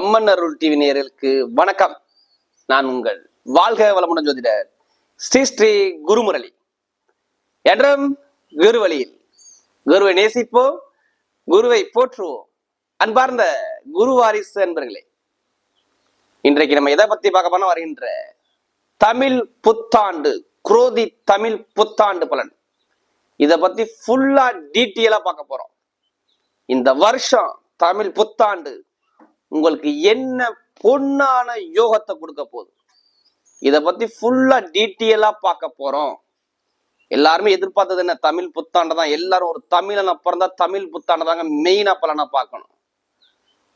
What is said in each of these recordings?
அம்மன் அருள் TV நேயர்களுக்கு வணக்கம். நான் உங்கள் வாழ்க வளமுடன் ஜோதிடர் ஸ்ரீ ஸ்ரீ குருமுரளி. என்றும் குருவழியில் குருவை நேசிப்போம் குருவை போற்றுவோம். அன்பார்ந்த குரு வாரிசு அன்பர்களே இன்றைக்கு நம்ம எதை பத்தி பார்க்க போனா வருகின்ற தமிழ் புத்தாண்டு குரோதி தமிழ் புத்தாண்டு பலன். இத பத்தி ஃபுல்லா டீட்டெயிலா பார்க்க போறோம். இந்த வருஷம் தமிழ் புத்தாண்டு உங்களுக்கு என்ன பொன்னான யோகத்தை கொடுக்க போகுது? இதை பத்தி ஃபுல்லா டீட்டெயிலா பார்க்க போறோம். எல்லாருமே எதிர்பார்த்தது என்ன? தமிழ் புத்தாண்டு தான். எல்லாரும் ஒரு தமிழனை பிறந்தா தமிழ் புத்தாண்டு தாங்க மெயினா பலனா பார்க்கணும்.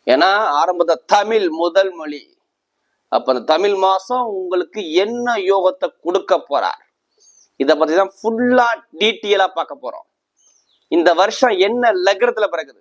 ஏன்னா ஆரம்பத்தை தமிழ் முதல் மொழி. அப்ப அந்த தமிழ் மாசம் உங்களுக்கு என்ன யோகத்தை கொடுக்க போறார்? இதை பத்தி தான் ஃபுல்லா டீட்டெயிலா பார்க்க போறோம். இந்த வருஷம் என்ன லக்னத்துல பிறகுது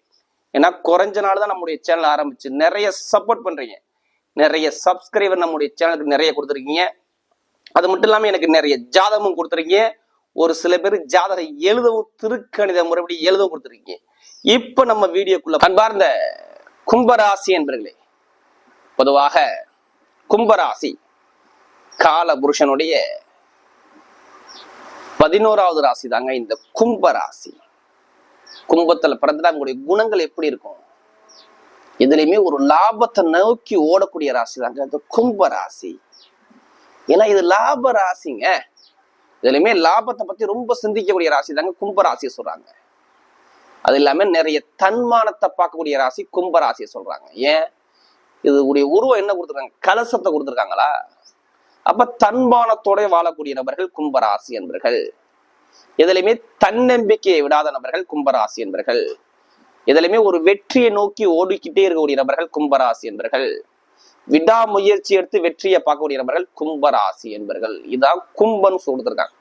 ஏன்னா குறைஞ்ச நாள் தான் நம்முடைய சேனல் ஆரம்பிச்சு. நிறைய சப்போர்ட் பண்றீங்க. நிறைய சப்ஸ்கிரைபர் நம்முடைய சேனலுக்கு நிறைய கொடுத்துருக்கீங்க. அது மட்டும் இல்லாமல் எனக்கு நிறைய ஜாதகமும் கொடுத்துருக்கீங்க. ஒரு சில பேர் ஜாதகம் எழுதவும் திருக்கணித முறைப்படி எழுதவும் கொடுத்துருக்கீங்க. இப்போ நம்ம வீடியோக்குள்ள அன்பார்ந்த கும்பராசி என்பர்களே பொதுவாக கும்பராசி கால புருஷனுடைய பதினோராவது ராசி தாங்க இந்த கும்பராசி. கும்பத்துல பிறந்தா அவங்களுடைய குணங்கள் எப்படி இருக்கும்? இதுலயுமே ஒரு லாபத்தை நோக்கி ஓடக்கூடிய ராசி தாங்க கும்ப ராசி. ஏன்னா இது லாப ராசிங்க. இதுலயுமே லாபத்தை பத்தி ரொம்ப சிந்திக்கக்கூடிய ராசி தாங்க கும்ப ராசியை சொல்றாங்க. அது இல்லாம நிறைய தன்மானத்தை பார்க்கக்கூடிய ராசி கும்ப ராசியை சொல்றாங்க. ஏன்? இது உடைய உருவம் என்ன கொடுத்துருக்காங்க? கலசத்தை கொடுத்துருக்காங்களா? அப்ப தன்மானத்தோட வாழக்கூடிய நபர்கள் கும்பராசி என்பர்கள். எதுலையுமே தன்னம்பிக்கையை விடாத நபர்கள் கும்பராசி என்பர்கள். எதுலையுமே ஒரு வெற்றியை நோக்கி ஓடிக்கிட்டே இருக்கக்கூடிய நபர்கள் கும்பராசி என்பர்கள். விடாமுயற்சி எடுத்து வெற்றியை பார்க்கக்கூடிய நபர்கள் கும்பராசி என்பர்கள். இதான் கும்பன்னு சொல்லிருக்காங்க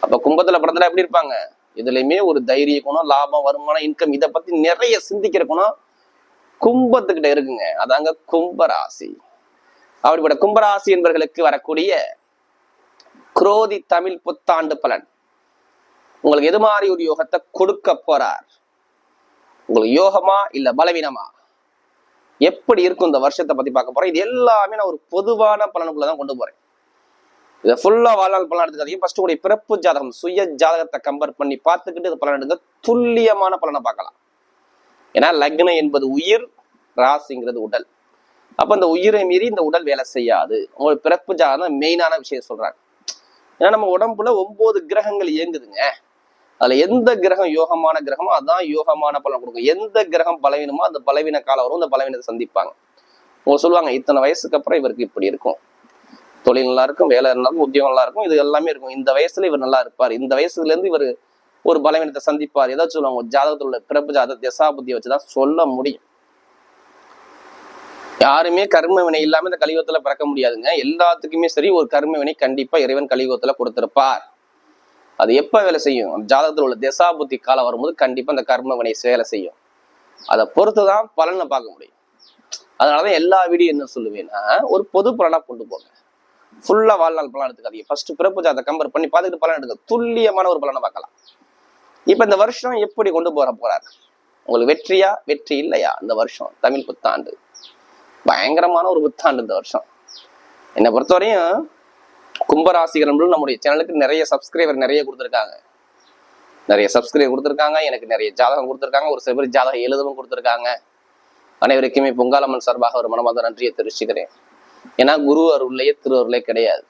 அப்ப கும்பத்துல பிறந்தா எப்படி இருப்பாங்க? இதுலயுமே ஒரு தைரிய குணம் லாபம் வருமானம் இன்கம் இதை பத்தி நிறைய சிந்திக்கிற குணம் கும்பத்துக்கிட்ட இருக்குங்க. அதாங்க கும்பராசி. அப்படிப்பட்ட கும்பராசி என்பர்களுக்கு வரக்கூடிய குரோதி தமிழ் புத்தாண்டு பலன். உங்களுக்கு எது மாதிரி ஒரு யோகத்தை கொடுக்க போறார்? உங்களுக்கு யோகமா இல்ல பலவீனமா? எப்படி இருக்கும் இந்த வருஷத்தை பத்தி பார்க்க போறேன் இது எல்லாமே நான் ஒரு பொதுவான பலனுக்குள்ள தான் கொண்டு போறேன். இதை ஃபுல்லா வாழ்நாள் பலன் எடுத்துக்காதீங்க. ஃபர்ஸ்ட் உடைய பிறப்பு ஜாதகம் சுய ஜாதகத்தை கம்பேர் பண்ணி பார்த்துக்கிட்டு இது பலன் எடுங்க. துல்லியமான பலனை பார்க்கலாம். ஏன்னா லக்னம் என்பது உயிர் ராசிங்கிறது உடல். அப்ப இந்த உயிரை மீறி இந்த உடல் வேலை செய்யாது. உங்களுக்கு பிறப்பு ஜாதகம் மெயினான விஷயம் சொல்றாங்க. ஏன்னா நம்ம உடம்புல ஒன்பது கிரகங்கள் இயங்குதுங்க. அதுல எந்த கிரகம் யோகமான கிரகமோ அதான் யோகமான பலன் கொடுக்கும். எந்த கிரகம் பலவீனமோ அந்த பலவீன காலம் வரும் அந்த பலவீனத்தை சந்திப்பாங்க. அவங்க சொல்லுவாங்க இத்தனை வயசுக்கு அப்புறம் இவருக்கு இப்படி இருக்கும். தொழில் நல்லா இருக்கும் வேலை நல்லா இருக்கும் உத்தியோகம் நல்லா இருக்கும் இது எல்லாமே இருக்கும். இந்த வயசுல இவர் நல்லா இருப்பார். இந்த வயசுல இருந்து இவர் ஒரு பலவீனத்தை சந்திப்பார். ஏதாச்சும் சொல்லுவாங்க ஜாதகத்தில் ஜாதகத்துல உள்ள பிறப்பு ஜாத தசா புத்தியை வச்சுதான் சொல்ல முடியும். யாருமே கர்ம வினை இல்லாம இந்த கலியுகத்துல பிறக்க முடியாதுங்க. எல்லாத்துக்குமே சரி ஒரு கர்ம வினை கண்டிப்பா இறைவன் கலியுகத்துல கொடுத்திருப்பார். அது எப்போ வேலை செய்யும்? அந்த உள்ள தசா புத்தி காலம் வரும்போது கண்டிப்பாக அந்த கர்ம வினை வேலை செய்யும். அதை பொறுத்துதான் பலனை பார்க்க முடியும். அதனாலதான் எல்லா வீடியோ என்ன சொல்லுவேன்னா ஒரு பொது பலனாக கொண்டு போங்க. ஃபுல்லா வாழ்நாள் பலன் எடுத்துக்காதீங்க. ஃபர்ஸ்ட் பிறப்பு ஜாதகம் கம்பேர் பண்ணி பார்த்துட்டு பலன் எடுக்க துல்லியமான ஒரு பலனை பார்க்கலாம். இப்போ இந்த வருஷம் எப்படி கொண்டு போகிற போறாரு? உங்களுக்கு வெற்றியா வெற்றி இல்லையா? இந்த வருஷம் தமிழ் புத்தாண்டு. பயங்கரமான ஒரு புத்தாண்டு இந்த வருஷம். என்னை பொறுத்தவரையும் கும்பராசிகரர்கள் நம்முடைய சேனலுக்கு நிறைய சப்ஸ்கிரைபர் நிறைய கொடுத்துருக்காங்க. நிறைய சப்ஸ்கிரைபர் கொடுத்துருக்காங்க எனக்கு நிறைய ஜாதகம் கொடுத்துருக்காங்க ஒரு சிவர் ஜாதகம் எழுதவும் கொடுத்துருக்காங்க. அனைவருக்குமே பொங்காலம்மன் சார்பாக ஒரு மனமாத நன்றியை தெரிவிச்சுக்கிறேன். ஏன்னா குரு அருள்லையே திரு அருளே கிடையாது.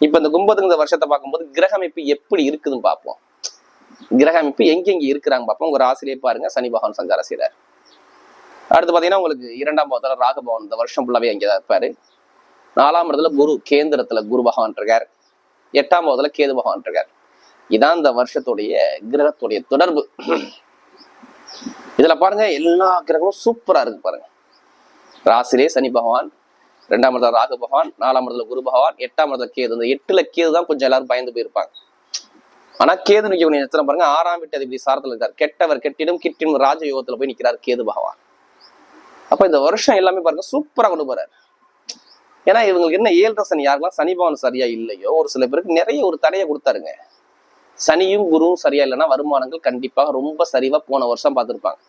இப்ப இந்த கும்பத்துக்கு இந்த வருஷத்தை பார்க்கும்போது கிரக அமைப்பு எப்படி இருக்குதுன்னு பார்ப்போம். கிரக அமைப்பு எங்கெங்க இருக்கிறாங்க பார்ப்போம். உங்க ஆசிரியை பாருங்க சனி பகவான் சஞ்சார செய்கிறார் அடுத்து பாத்தீங்கன்னா உங்களுக்கு இரண்டாம் பாவத்தில் ராகபவன் இந்த வருஷம் ஃபுல்லாவே அங்கேதான் இருப்பாரு. நாலாம் இடத்துல குரு கேந்திரத்துல குரு பகவான் இருக்கார். எட்டாம் இடத்துல கேது பகவான் இருக்கார். இதான் இந்த வருஷத்துடைய கிரகத்துடைய தொடர்பு. இதுல பாருங்க எல்லா கிரகமும் சூப்பரா இருக்கு பாருங்க. ராசிலே சனி பகவான் ரெண்டாம் இடத்துல ராகு பகவான் நாலாம் இடத்துல குரு பகவான் எட்டாம் இடத்துல கேது. இந்த எட்டுல கேது தான் கொஞ்சம் எல்லாரும் பயந்து போயிருப்பாங்க. ஆனா கேது நிக்கக்கூடிய எத்தனை பாருங்க ஆறாம் வீட்டு அதிபதி சாரத்தில் இருக்கார். கெட்டவர் கெட்டிடும் கிட்டிடும் ராஜயோகத்துல போய் நிக்கிறார் கேது பகவான். அப்ப இந்த வருஷம் எல்லாமே பாருங்க சூப்பரா கொண்டு போறாரு. ஏன்னா இவங்களுக்கு என்ன ஏழரை சனி யாருக்கெல்லாம் சனி பவன் சரியா இல்லையோ ஒரு சில பேருக்கு நிறைய ஒரு தடையை கொடுத்தாருங்க. சனியும் குருவும் சரியா இல்லைன்னா வருமானங்கள் கண்டிப்பாக ரொம்ப சரிவா போன வருஷம் பார்த்திருப்பாங்க.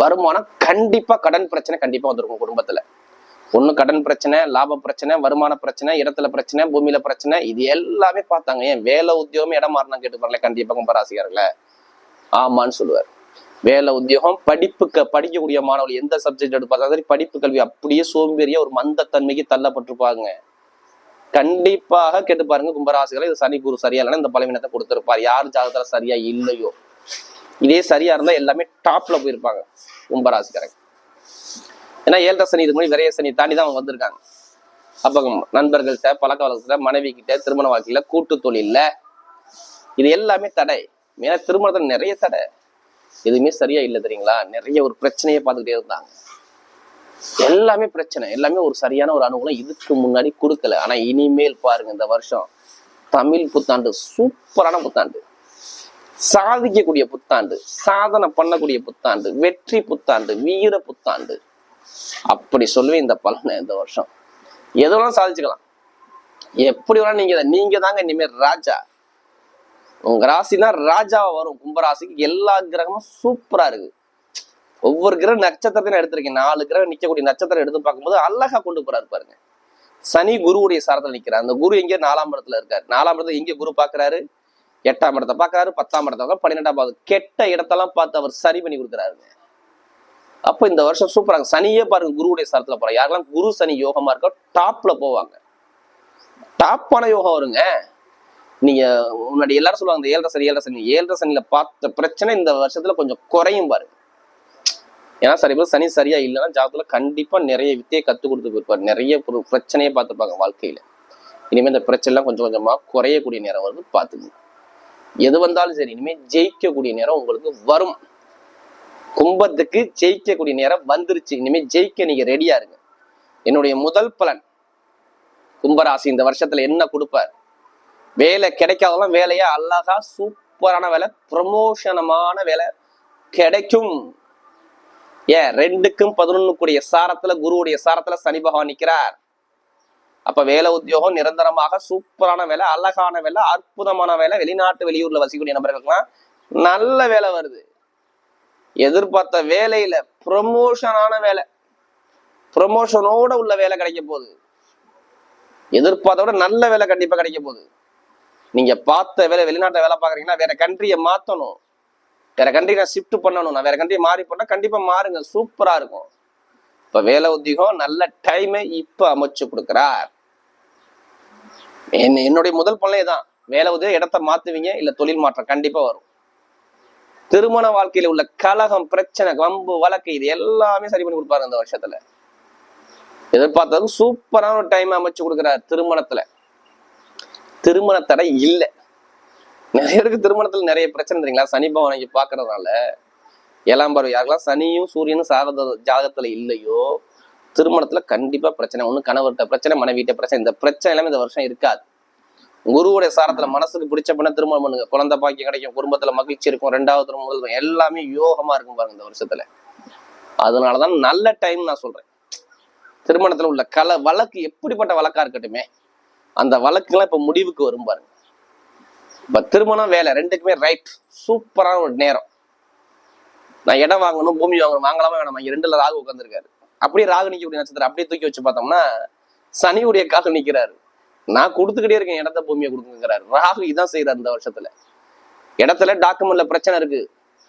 வருமானம் கண்டிப்பா கடன் பிரச்சனை கண்டிப்பா வந்திருக்கும் குடும்பத்துல. ஒண்ணு கடன் பிரச்சனை லாப பிரச்சனை வருமான பிரச்சனை இடத்துல பிரச்சனை பூமியில பிரச்சனை இது எல்லாமே பார்த்தாங்க. ஏன் வேலை உத்தியோகம் இடம் மாறினா கேட்டு பாருங்களேன் கண்டிப்பா கும்பராசிக்காரர்கள. ஆமான்னு சொல்லுவார். வேலை உத்தியோகம் படிப்புக்கு படிக்கக்கூடிய மாணவர்கள் எந்த சப்ஜெக்ட் எடுப்பாங்க? சரி படிப்பு கல்வி அப்படியே சோம்பேறியா ஒரு மந்தத்தன்மைக்கு தள்ளப்பட்டிருப்பாங்க. கண்டிப்பாக கேட்டு பாருங்க கும்பராசிகளை இது சனி குரு சரியா இல்லைன்னா இந்த பலவீனத்தை கொடுத்துருப்பார். யார் ஜாதகத்துல சரியா இல்லையோ? இதே சரியா இருந்தா எல்லாமே டாப்ல போயிருப்பாங்க கும்பராசிக்காரங்க. ஏன்னா ஏழரை சனி இது மாதிரி விரைய சனி தாண்டி தான் அவங்க வந்திருக்காங்க. அப்போ நண்பர்கள்ட்ட பழக்க வழக்கத்துல மனைவி கிட்ட திருமண வாழ்க்கையில கூட்டு தொழில்ல இது எல்லாமே தடை. ஏன்னா திருமணத்துல நிறைய தடை. எதுவுமே சரியா இல்லை தெரியுங்களா? நிறைய ஒரு பிரச்சனையை பார்த்துக்கிட்டே இருந்தாங்க. எல்லாமே பிரச்சனை. எல்லாமே ஒரு சரியான ஒரு அனுகூலம் இதுக்கு முன்னாடி கொடுக்கல. ஆனா இனிமேல் பாருங்க இந்த வருஷம் தமிழ் புத்தாண்டு சூப்பரான புத்தாண்டு. சாதிக்கக்கூடிய புத்தாண்டு சாதனை பண்ணக்கூடிய புத்தாண்டு வெற்றி புத்தாண்டு வீர புத்தாண்டு. அப்படி சொல்லுவேன் இந்த பலனை இந்த வருஷம். எதுவெல்லாம் சாதிச்சுக்கலாம். எப்படி வேணா நீங்க நீங்க தாங்க இனிமேல் ராஜா. உங்க ராசினா ராஜாவா வரும் கும்பராசிக்கு எல்லா கிரகமும் சூப்பரா இருக்கு. ஒவ்வொரு கிரகம் நட்சத்திரத்தையும் நான் எடுத்திருக்கேன். நாலு கிரகம் நிக்கக்கூடிய நட்சத்திரம் எடுத்து பார்க்கும்போது அழகா கொண்டு போறாரு பாருங்க. சனி குருவுடைய சாரத்துல நிற்கிறார் அந்த குரு எங்கே? நாலாம் இடத்துல இருக்காரு. நாலாம் இடத்துல எங்கே குரு பாக்குறாரு எட்டாம் இடத்தை பாக்குறாரு பத்தாம் இடத்தை பன்னிரெண்டாம் பாவம் கெட்ட இடத்தெல்லாம் பார்த்து அவர் சரி பண்ணி கொடுக்குறாருங்க. அப்ப இந்த வருஷம் சூப்பராங்க சனியே பாருங்க குருவுடைய சாரத்துல போறாங்க யாரெல்லாம் குரு சனி யோகமா இருக்கோ டாப்ல போவாங்க. டாப்பான யோகம் வருங்க. நீங்க முன்னாடி எல்லாரும் சொல்லுவாங்க இந்த ஏழரை சனி ஏழரை சனி. ஏழரை சனியில பார்த்த பிரச்சனை இந்த வருஷத்துல கொஞ்சம் குறையும் பாருங்க ஏன்னா சரி பேர் சனி சரியா இல்லைன்னா ஜாதத்துல கண்டிப்பா நிறைய வித்தையை கத்து கொடுத்து போயிருப்பாரு. நிறைய பிரச்சனையை பார்த்துருப்பாங்க வாழ்க்கையில. இனிமே இந்த பிரச்சனைலாம் கொஞ்சம் கொஞ்சமா குறையக்கூடிய நேரம் வருது பாத்துக்கங்க எது வந்தாலும் சரி இனிமே ஜெயிக்கக்கூடிய நேரம் உங்களுக்கு வரும். கும்பத்துக்கு ஜெயிக்கக்கூடிய நேரம் வந்துருச்சு. இனிமே ஜெயிக்க நீங்க ரெடியா இருங்க. என்னுடைய முதல் பலன் கும்பராசி இந்த வருஷத்துல என்ன கொடுப்பார்? வேலை கிடைக்காதெல்லாம் வேலையா? அழகா சூப்பரான வேலை ப்ரமோஷனமான வேலை கிடைக்கும். ஏன்? ரெண்டுக்கும் பதினொன்னு கூடிய சாரத்துல குருவுடைய சாரத்துல சனி பகவான் நிக்கிறார். அப்ப வேலை உத்தியோகம் நிரந்தரமாக சூப்பரான வேலை அழகான வேலை அற்புதமான வேலை. வெளிநாட்டு வெளியூர்ல வசிக்கக்கூடிய நபர்களுக்கெல்லாம் நல்ல வேலை வருது. எதிர்பார்த்த வேலையில ப்ரமோஷனான வேலை ப்ரமோஷனோட உள்ள வேலை கிடைக்க போகுது. எதிர்பார்த்த விட நல்ல வேலை கண்டிப்பா கிடைக்க போகுது. நீங்க பார்த்த வேலை வெளிநாட்டில் வேலை பாக்குறீங்கன்னா வேற கண்ட்ரியை மாத்தணும். வேற கண்ட்ரி நான் ஷிஃப்ட் பண்ணணும். நான் வேற கண்ட்ரி மாறி போனால் கண்டிப்பா மாறுங்க. சூப்பரா இருக்கும். இப்ப வேலை உத்தியோகம் நல்ல டைமை இப்ப அமைச்சு கொடுக்குறார். என்ன என்னுடைய முதல் பலனே தான் வேலை உதவி இடத்த மாத்துவீங்க இல்ல தொழில் மாற்றம் கண்டிப்பா வரும். திருமண வாழ்க்கையில உள்ள கலகம் பிரச்சனை வம்பு வழக்கு இது எல்லாமே சரி பண்ணி கொடுப்பாரு இந்த வருஷத்துல. எதிர்பார்த்ததுக்கு சூப்பரான ஒரு டைம் அமைச்சு கொடுக்குறாரு திருமணத்துல. திருமண தடை இல்லை. நிறைய பேருக்கு திருமணத்துல நிறைய பிரச்சனை தெரியுங்களா? சனி பவனைக்கு இங்க பாக்குறதுனால ஏழாம் யாருக்கெல்லாம்? சனியும் சூரியனும் சாரத ஜாதகத்துல இல்லையோ திருமணத்துல கண்டிப்பா பிரச்சனை. ஒண்ணு கணவர்கிட்ட பிரச்சனை மனைவிட்ட பிரச்சனை. இந்த பிரச்சனை எல்லாமே இந்த வருஷம் இருக்காது. குருவுடைய சாரத்துல மனசுக்கு பிடிச்ச பண்ண திருமணம் பண்ணுங்க. குழந்தை பாக்கியம் கிடைக்கும் குடும்பத்துல மகிழ்ச்சி இருக்கும் ரெண்டாவது திருமணம் முதல் எல்லாமே யோகமா இருக்கும் பாருங்க இந்த வருஷத்துல. அதனாலதான் நல்ல டைம் நான் சொல்றேன். திருமணத்துல உள்ள கல வழக்கு எப்படிப்பட்ட வழக்கா இருக்கட்டுமே அந்த வழக்குலாம் இப்போ முடிவுக்கு வரும் பாருங்க. இப்போ திருமணம் வேலை ரெண்டுக்குமே ரைட் சூப்பரான ஒரு நேரம். நான் இடம் வாங்கணும் பூமி வாங்கணும் வாங்கலாமா வேணாமா? இங்கே ரெண்டுல ராகு உட்காந்துருக்காரு அப்படியே ராகு நிற்கக்கூடிய நட்சத்திரம் அப்படியே தூக்கி வச்சு பார்த்தோம்னா சனியுடைய காலம் நிற்கிறாரு நான் கொடுத்துக்கிட்டே இருக்கேன் இடத்த பூமியை கொடுக்குங்கிறாரு. ராகு இதான் செய்யறாரு இந்த வருஷத்துல. இடத்துல டாக்குமெண்ட்ல பிரச்சனை இருக்கு.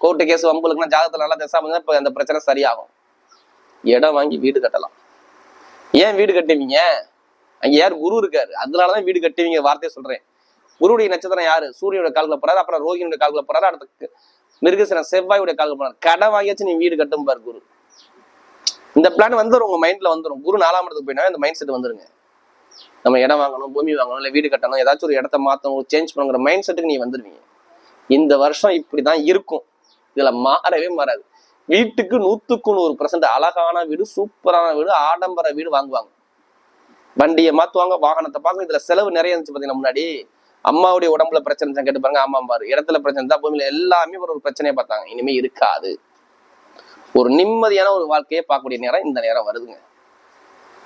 கோர்ட்டு கேஸ் வம்புலுக்குன்னா ஜாதகத்துல நல்லா தசா இப்போ இப்ப அந்த பிரச்சனை சரியாகும். இடம் வாங்கி வீடு கட்டலாம். ஏன் வீடு கட்டுவீங்க? அங்க யார் குரு இருக்காரு? அதனாலதான் வீடு கட்டுவீங்க வார்த்தையை சொல்றேன். குருடைய நட்சத்திரம் யாரு? சூரியனோட கால்குல போறாரு அப்புறம் ரோகிணியோட கால்களை போறாரு அடுத்த மிருகசன செவ்வாயுடைய கால்கள் போறாரு. கடன் வாங்கியாச்சு நீ வீடு கட்டும் பாரு குரு. இந்த பிளான் வந்துடும் உங்க மைண்ட்ல வந்துடும் குரு நாலாம் இடத்துக்கு போயினா இந்த மைண்ட் செட் வந்துருங்க. நம்ம இடம் வாங்கணும் பூமி வாங்கணும் இல்லை வீடு கட்டணும் ஏதாச்சும் ஒரு இடத்த மாத்தணும் சேஞ்ச் பண்ணுங்கிற மைண்ட் செட்டுக்கு நீ வந்துடுவீங்க இந்த வருஷம் இப்படி தான் இருக்கும். இதுல மாறவே மாறாது. வீட்டுக்கு நூத்துக்கு நூறு பர்சன்ட் அழகான வீடு சூப்பரான வீடு ஆடம்பர வீடு வாங்குவாங்க. வண்டியை மாத்துவாங்க வாகனத்தை பார்க்க இதுல செலவு நிறைய இருந்துச்சு பாத்தீங்கன்னா முன்னாடி? அம்மாவுடைய உடம்புல பிரச்சனை கேட்டு பாருங்க ஆமா பாரு. இடத்துல பிரச்சனை தான் பூமியில எல்லாமே ஒரு ஒரு பிரச்சனையை பார்த்தாங்க. இனிமே இருக்காது. ஒரு நிம்மதியான ஒரு வாழ்க்கையை பார்க்கக்கூடிய நேரம் இந்த நேரம் வருதுங்க.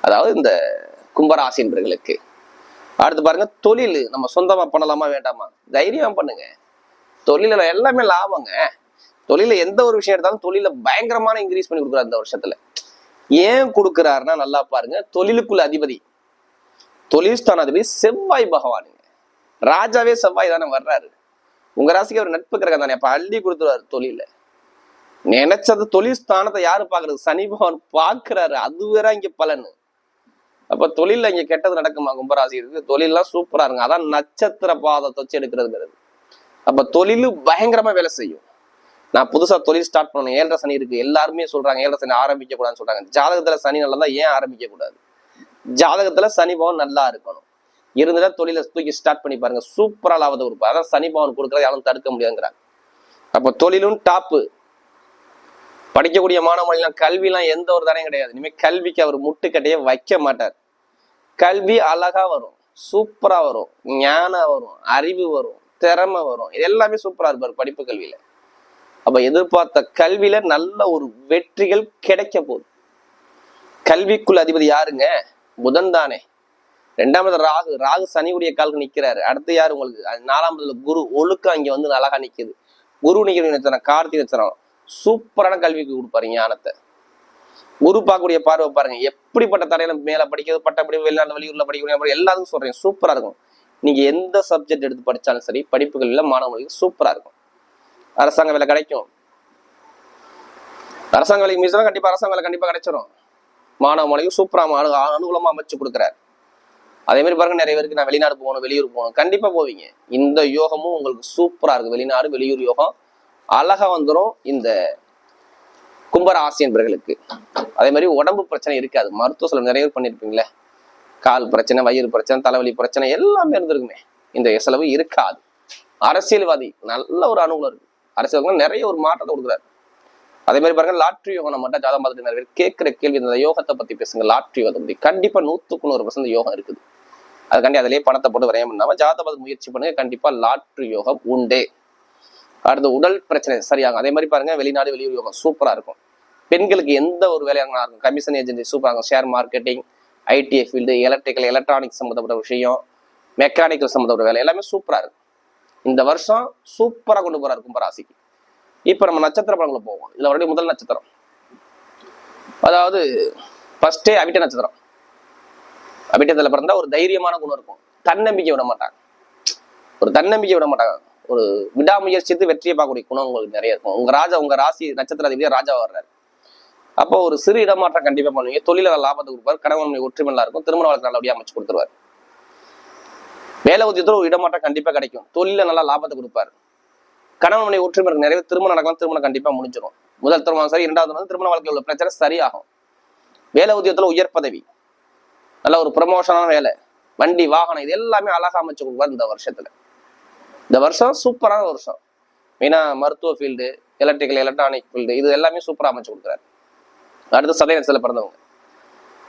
அதாவது இந்த கும்பராசி என்பர்களுக்கு. அடுத்து பாருங்க தொழில். நம்ம சொந்தமா பண்ணலாமா வேண்டாமா? தைரியம் பண்ணுங்க. தொழில எல்லாமே லாபங்க. தொழில எந்த ஒரு விஷயம் எடுத்தாலும் தொழில பயங்கரமான இன்க்ரீஸ் பண்ணி கொடுக்குறாரு இந்த வருஷத்துல. ஏன் கொடுக்குறாருன்னா நல்லா பாருங்க. தொழிலுக்குள்ள அதிபதி. தொழில் ஸ்தானாதிபதி செவ்வாய் பகவானுங்க ராஜாவே செவ்வாய் தானே வர்றாரு. உங்க ராசிக்கு அவர் நட்பு கிரகம் தானே அப்ப அள்ளி கொடுத்துருவாரு தொழில. நினைச்சது தொழில் ஸ்தானத்தை யாரு பாக்குறது? சனி பகவான் பாக்குறாரு. அது வேற இங்க பலன். அப்ப தொழில இங்க கெட்டது நடக்குமா? கும்பராசி இருக்கு தொழில்லாம் சூப்பரா இருங்க அதான் நட்சத்திர பாதத்தை வச்சு எடுக்கிறதுங்கிறது. அப்ப தொழில் பயங்கரமா வேலை செய்யும். நான் புதுசா தொழில் ஸ்டார்ட் பண்ணணும். ஏழரை சனி இருக்கு. எல்லாருமே சொல்றாங்க ஏழரை சனி ஆரம்பிக்க கூடாதுன்னு சொல்றாங்க. ஜாதகத்துல சனி நல்லா ஏன் ஆரம்பிக்க கூடாது? ஜாதகத்துல சனி பவன் நல்லா இருக்கணும். இருந்தா தொழிலை தூக்கி ஸ்டார்ட் பண்ணி பாருங்க. சூப்பரா லாபத்தை கொடுப்பாரு. அதான் சனி பவன் யாரும் தடுக்க முடியாதுங்கிறாங்க. அப்ப தொழிலும் டாப்பு படிக்கக்கூடிய மாணவர்கள் கல்விலாம் எந்த ஒரு தடையும் கிடையாது. இனிமேல் கல்விக்கு அவர் முட்டுக்கட்டையே வைக்க மாட்டார். கல்வி அழகா வரும். சூப்பரா வரும். ஞானம் வரும். அறிவு வரும். திறமை வரும். இது எல்லாமே சூப்பரா இருப்பார் படிப்பு கல்வியில. அப்ப எதிர்பார்த்த கல்வியில நல்ல ஒரு வெற்றிகள் கிடைக்க போகுது. கல்விக்குள் அதிபதி யாருங்க? புதன் தானே ரெண்டாவது ராகு. ராகு சனியுடைய காலுக்கு நிக்கிறாரு. அடுத்து யார் உங்களுக்கு? அது நாலாமதுல குரு. ஒழுக்கம் இங்கே வந்து அழகா நிக்குது. குரு நிக்கிற நட்சத்திரம் கார்த்திகை நட்சத்திரம். சூப்பரான கல்விக்கு கொடுப்பாரு ஞானத்தை. குரு பார்க்கக்கூடிய பார்வை பாருங்க. எப்படிப்பட்ட தடையில மேல படிக்கிறது பட்டப்படி வெளிநாட்டு வெளியூர்ல படிக்கக்கூடிய எல்லாத்துக்கும் சொல்றேன். சூப்பரா இருக்கும். நீங்க எந்த சப்ஜெக்ட் எடுத்து படிச்சாலும் சரி படிப்புகள்ல மாணவர்களுக்கு சூப்பரா இருக்கும். அரசாங்க வேலை கிடைக்கும். அரசாங்க வேலைக்கு மீசா கண்டிப்பா அரசாங்க வேலை கண்டிப்பா கிடைச்சிடும் மாணவ மாணவிக்கு சூப்பராக அனு அனுகூலமா அமைச்சு கொடுக்குறாரு. அதே மாதிரி பாருங்க நிறைய பேருக்கு நான் வெளிநாடு போகணும் வெளியூர் போகணும். கண்டிப்பா போவீங்க. இந்த யோகமும் உங்களுக்கு சூப்பரா இருக்கு. வெளிநாடு வெளியூர் யோகம் அழகா வந்துடும் இந்த கும்பராசி என்பவர்களுக்கு அதே மாதிரி உடம்பு பிரச்சனை இருக்காது. மருத்துவ செலவு நிறைய பேர் பண்ணியிருப்பீங்களே கால் பிரச்சனை வயிறு பிரச்சனை தலைவலி பிரச்சனை எல்லாமே இருந்திருக்குமே. இந்த செலவு இருக்காது. அரசியல்வாதி நல்ல ஒரு அனுகூலம் இருக்கு. அரசியல் நிறைய ஒரு மாற்றத்தை கொடுக்குறாரு. அதே மாதிரி பாருங்க லாட்ரி யோகம் நம்ம மட்டும் ஜாதகம் பார்த்துட்டு நிறைய பேர் கேட்கிற கேள்வி இந்த யோகத்தை பத்தி பேசுங்க. லாட்ரி யோகத்தை பத்தி கண்டிப்பா நூத்துக்கு நூறு பர்சன்ட் யோகம் இருக்குது. அதுக்காண்டி அதிலேயே பணத்தை போட்டு வரையம் பண்ணாம ஜாதக முயற்சி பண்ணுங்க. கண்டிப்பா லாட்ரி யோகம் உண்டே. அடுத்து உடல் பிரச்சனை சரியாகும். அதே மாதிரி பாருங்க வெளிநாடு வெளியூர் யோகம் சூப்பரா இருக்கும். பெண்களுக்கு எந்த ஒரு வேலையாக இருக்கும். கமிஷன் ஏஜென்சி சூப்பராக இருக்கும். Share marketing ITI field electrical electronics சம்மந்தப்பட்ட விஷயம் மெக்கானிக்கல் சம்மந்தப்பட்ட வேலை எல்லாமே சூப்பராக இருக்கும். இந்த வருஷம் சூப்பராக கொண்டு போகிறார் கும்பராசிக்கு. இப்ப நம்ம நட்சத்திர படங்களை போவோம். இதுல மறுபடியும் முதல் நட்சத்திரம். அதாவது ஃபர்ஸ்டே அவிட்ட நட்சத்திரம். அவிட்டத்துல பிறந்தா ஒரு தைரியமான குணம் இருக்கும். தன்னம்பிக்கை விட மாட்டாங்க. ஒரு தன்னம்பிக்கை விட மாட்டாங்க. ஒரு விடாமுயற்சித்து வெற்றியை பார்க்கக்கூடிய குணம் உங்களுக்கு நிறைய இருக்கும். உங்க ராஜா உங்க ராசி நட்சத்திர அதிபதியாக ராஜா வர்றாரு. அப்போ ஒரு சிறு இடமாற்றம் கண்டிப்பா பண்ணுவீங்க. தொழில லாபத்தை கொடுப்பாரு. கணவன் மனைவி ஒற்றுமை நல்லா இருக்கும். திருமண வாழ்க்கை நல்லபடியாக அமைச்சு கொடுத்துருவாரு. வேலை உத்தியத்தில் ஒரு இடமாற்றம் கண்டிப்பா கிடைக்கும். தொழில நல்லா லாபத்தை கொடுப்பாரு. கணவன் மனைவி ஒற்றுமை இருக்கு நிறைய திருமணம் நடக்கலாம் திருமணம் கண்டிப்பா முடிஞ்சிடும் முதல் திருமணம் சரி இரண்டாவது வந்து திருமண வாழ்க்கையில் உள்ள பிரச்சனை சரியாகும். வேலை உத்தியத்துல உயர் பதவி. நல்ல ஒரு ப்ரமோஷனான வேலை. வண்டி வாகனம் இது எல்லாமே அழகா அமைச்சு கொடுப்பார் இந்த வருஷத்துல. இந்த வருஷம் சூப்பரான வருஷம். மெயினா மருத்துவ ஃபீல்டு எலக்ட்ரிக்கல் எலக்ட்ரானிக் ஃபீல்டு இது எல்லாமே சூப்பரா அமைச்சு கொடுக்குறாரு. அடுத்து சதய பிறந்தவங்க.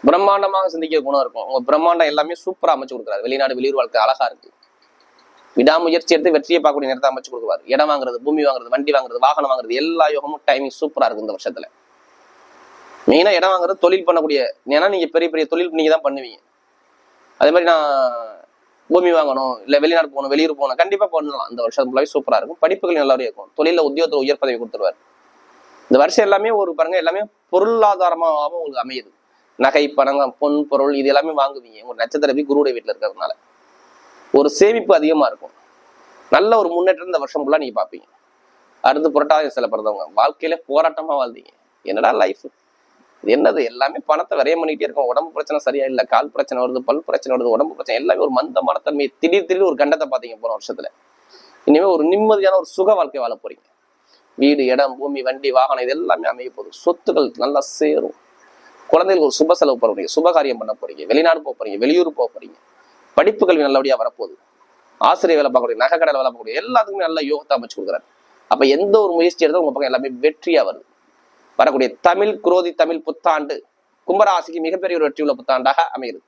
பிரம்மாண்டமாக சிந்திக்க குணம் இருக்கும். உங்க பிரம்மாண்டம் எல்லாமே சூப்பரா அமைச்சு கொடுக்குறாரு. வெளிநாடு வெளியூர் வாழ்க்கை அழகா இருக்கு. விடாமுயற்சி எடுத்து வெற்றியை பார்க்கக்கூடிய நேரத்தை அமைச்சு கொடுக்குவார். இடம் வாங்குறது பூமி வாங்குறது வண்டி வாங்குறது வாகனம் வாங்குறது எல்லா யோகமும் டைமிங் சூப்பரா இருக்கு இந்த வருஷத்துல. மெயினா இடம் வாங்குறது தொழில் பண்ணக்கூடிய ஏன்னா நீங்க பெரிய பெரிய தொழில் நீங்க தான் பண்ணுவீங்க. அதே மாதிரி நான் பூமி வாங்கணும் இல்ல வெளிநாடு போகணும் வெளியூர் போகணும் கண்டிப்பா பண்ணலாம் இந்த வருஷம் ஃபுல்லாவே சூப்பரா இருக்கும். படிப்புகள் நல்லா இருக்கும். தொழில உத்தியோகத்தில் உயர் பதவி கொடுத்துருவார். இந்த வருஷம் எல்லாமே ஒரு பாருங்க எல்லாமே பொருளாதாரமாகவும் உங்களுக்கு அமையுது. நகை பணம் பொன் பொருள் இது எல்லாமே வாங்குவீங்க. உங்க நட்சத்திரப்பி குருவுடைய வீட்டுல இருக்கிறதுனால. ஒரு சேமிப்பு அதிகமா இருக்கும். நல்ல ஒரு முன்னேற்றம் இந்த வருஷம் ஃபுல்லா நீங்கள் பார்ப்பீங்க அடுத்து புரட்டாதி சில பிறந்தவங்க வாழ்க்கையில போராட்டமாக வாழ்ந்தீங்க. என்னடா லைஃப் இது என்னது? எல்லாமே பணத்தை விரைய பண்ணிட்டே இருக்கும். உடம்பு பிரச்சனை சரியா இல்லை கால் பிரச்சனை வருது பல் பிரச்சனை வருது உடம்பு பிரச்சனை எல்லாமே ஒரு மந்தமான தன்மை திடீர் திடீர் ஒரு கண்டத்தை பார்த்தீங்க போன வருஷத்துல. இனிமே ஒரு நிம்மதியான ஒரு சுக வாழ்க்கை வாழ போறீங்க. வீடு இடம் பூமி வண்டி வாகனம் இது எல்லாமே அமைய போகுது. சொத்துக்கள் நல்லா சேரும். குழந்தைகளுக்கு ஒரு சுப செலவு பண்ண போறீங்க. சுபகாரியம் பண்ண போறீங்க. வெளிநாடு போக போறீங்க. வெளியூர் போக போறீங்க. படிப்பு கல்வி நல்லபடியா வரப்போகுது. ஆசிரியர் வேலை பார்க்கக்கூடிய நகை கடையில் வேலை பார்க்கக்கூடிய எல்லாத்துக்குமே நல்ல யோகத்தை அமைச்சு கொடுக்குறாரு. அப்ப எந்த ஒரு முயற்சி எடுத்தாலும் உங்க பக்கம் எல்லாமே வெற்றியா வருது. வரக்கூடிய தமிழ் குரோதி தமிழ் புத்தாண்டு கும்பராசிக்கு மிகப்பெரிய ஒரு வெற்றியுள்ள புத்தாண்டாக அமைகிறது.